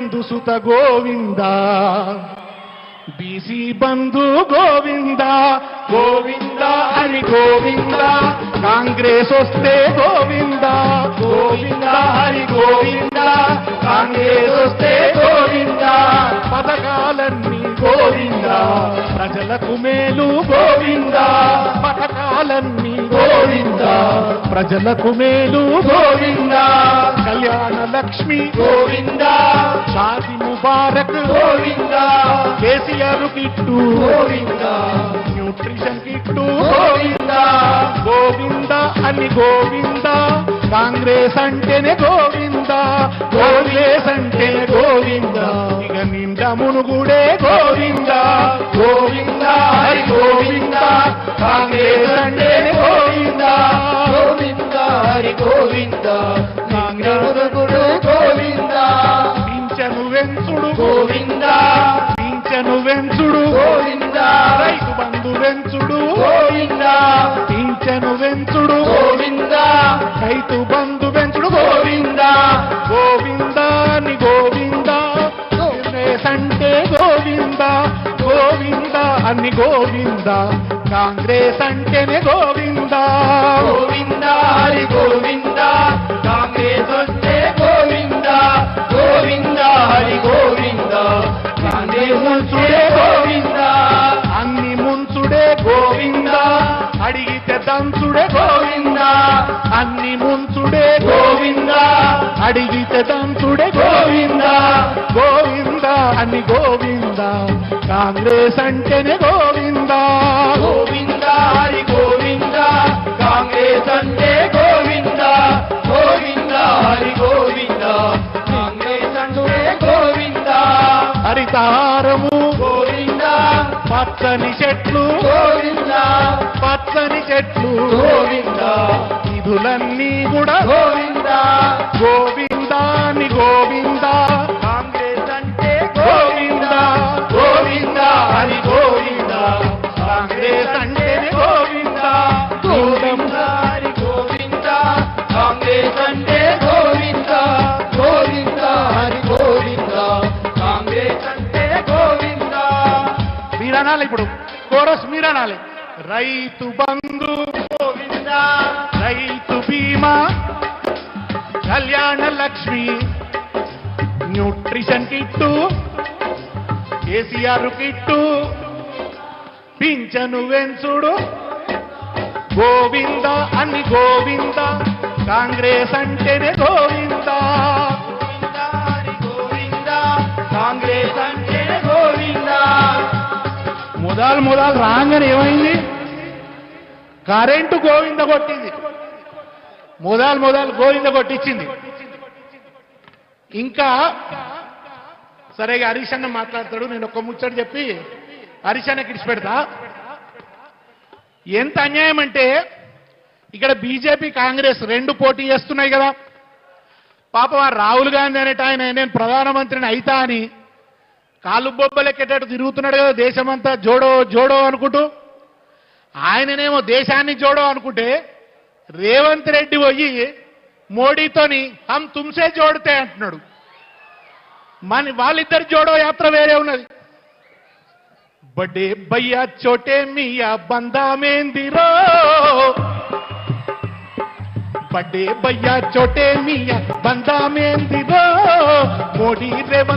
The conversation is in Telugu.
సుత గోవింద? బీసీ బంధు గోవింద? గోవింద అని గోవింద? కాంగ్రెస్ వస్తే గోవింద? గోవింద అని గోవింద? కాంగ్రెస్ వస్తే గోవింద? పథకాలన్నీ గోవింద? ప్రజలకు మేలు గోవింద? పథకాలన్నీ ప్రజలకు మేలు Govinda Kalyana Lakshmi Govinda Shaadi Mubarak Govinda KCR kit Govinda nutrition kit Govinda Govinda అని గోవింద కాంగ్రెస్ అంటేనే గోవింద కాంగ్రెస్ అంటేనే గోవింద ఇక నిండా మునుగుడే గోవింద గోవింద హరి గోవింద కాంగ్రెస్ అంటేనే గోవింద నాంగరుడు గోవింద. పింఛను వెంచుడు గోవింద. పింఛను వెంచుడు గోవింద. రైతు బంధు వెంచుడు గోవింద. పింఛను వెంచుడు గోవింద. రైతు బంధు వెంచుడు గోవింద. గోవింద అని గోవింద. అంటే గోవింద గోవింద అని గోవింద. కాంగ్రెస్ అంటేనే గోవింద. దంచుడే గోవింద? అన్ని ముంచుడే గోవింద? అడిగితే దంచుడే గోవింద? గోవింద అని గోవింద? కాంగ్రెస్ అంటేనే గోవింద? గోవింద హరి గోవింద? కాంగ్రెస్ అంటే గోవింద? గోవింద హరి గోవింద? కాంగ్రెస్ అంటే గోవింద? హరితారము పచ్చని చెట్లు. పచ్చని చెట్లు. నిధులన్నీ కూడా. గోవింద. గోవింద అని గోవింద. అనాలి ఇప్పుడు. Chorus మీరనాలి Rythu Bandhu Govinda. Rythu Bima. Kalyana Lakshmi. Nutrition kit. KCR kit. పింఛను వెంచుడు. గోవింద అని గోవింద. కాంగ్రెస్ అంటేనే గోవింద. ముదాలు ముదాలు రాగానే ఏమైంది? కరెంటు గోవింద కొట్టింది. ముదాలు ముదాలు గోవింద కొట్టించింది. ఇంకా సరే ఇక హరీష్ అన్న మాట్లాడతాడు. నేను ఒక్క ముచ్చట చెప్పి హరీష్ అన్నకి ఇడిచి పెడతా ఎంత అన్యాయం అంటే ఇక్కడ బీజేపీ కాంగ్రెస్ రెండు పోటీ చేస్తున్నాయి కదా. పాపం రాహుల్ గాంధీ అనేట ఆయన నేను ప్రధానమంత్రిని అయితా అని కాళ్ళు బొబ్బలెక్కేటట్టు తిరుగుతున్నాడు కదా దేశమంతా జోడో జోడో అనుకుంటూ. ఆయననేమో దేశాన్ని జోడో అనుకుంటే రేవంత్ రెడ్డి పోయి మోడీతోని హమ్ తుమ్సే జోడితే అంటున్నాడు. మన వాళ్ళిద్దరు జోడో యాత్ర వేరే ఉన్నది. బడ్డే భయ్యా చోటే మియా బందామేందిరో బడే బడ్డే భయ్యా చోటే మియా బందామేందిరో మోడీ రేవంత్